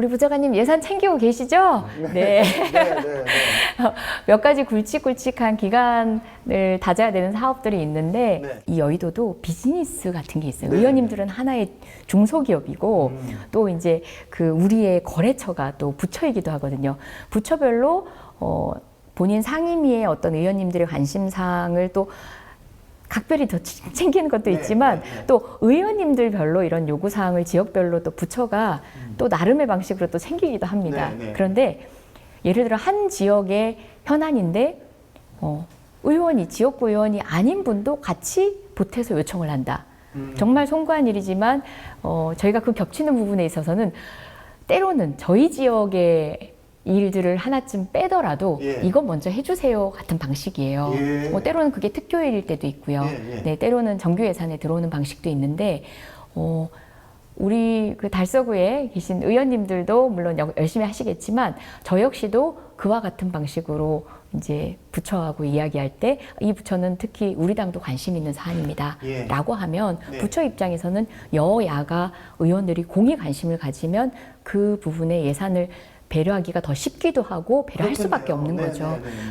우리 부장관님 예산 챙기고 계시죠? 네. 네, 네, 네. 몇 가지 굵직굵직한 기간을 다져야 되는 사업들이 있는데 네. 이 여의도도 비즈니스 같은 게 있어요. 네. 의원님들은 하나의 중소기업이고 음. 또 이제 그 우리의 거래처가 또 부처이기도 하거든요. 부처별로 어 본인 상임위의 어떤 의원님들의 관심사항을 또 각별히 더 치- 챙기는 것도 네, 있지만 네, 네. 또 의원님들 별로 이런 요구 사항을 지역별로 또 부처가 또 나름의 방식으로 또 챙기기도 합니다. 음. 그런데 예를 들어 한 지역의 현안인데 어, 의원이 지역구 의원이 아닌 분도 같이 보태서 요청을 한다. 음. 정말 송구한 일이지만 어, 저희가 그 겹치는 부분에 있어서는 때로는 저희 지역의 일들을 하나쯤 빼더라도 예. 이거 먼저 해주세요 같은 방식이에요. 예. 뭐 때로는 그게 특교일일 때도 있고요. 예, 예. 네, 때로는 정규 예산에 들어오는 방식도 있는데 어, 우리 그 달서구에 계신 의원님들도 물론 여- 열심히 하시겠지만 저 역시도 그와 같은 방식으로 이제 부처하고 이야기할 때 이 부처는 특히 우리 당도 관심 있는 사안입니다. 예. 라고 하면 네. 부처 입장에서는 여야가 의원들이 공히 관심을 가지면 그 부분에 예산을 배려하기가 더 쉽기도 하고 배려할 수밖에. 없는 네, 거죠. 네, 네.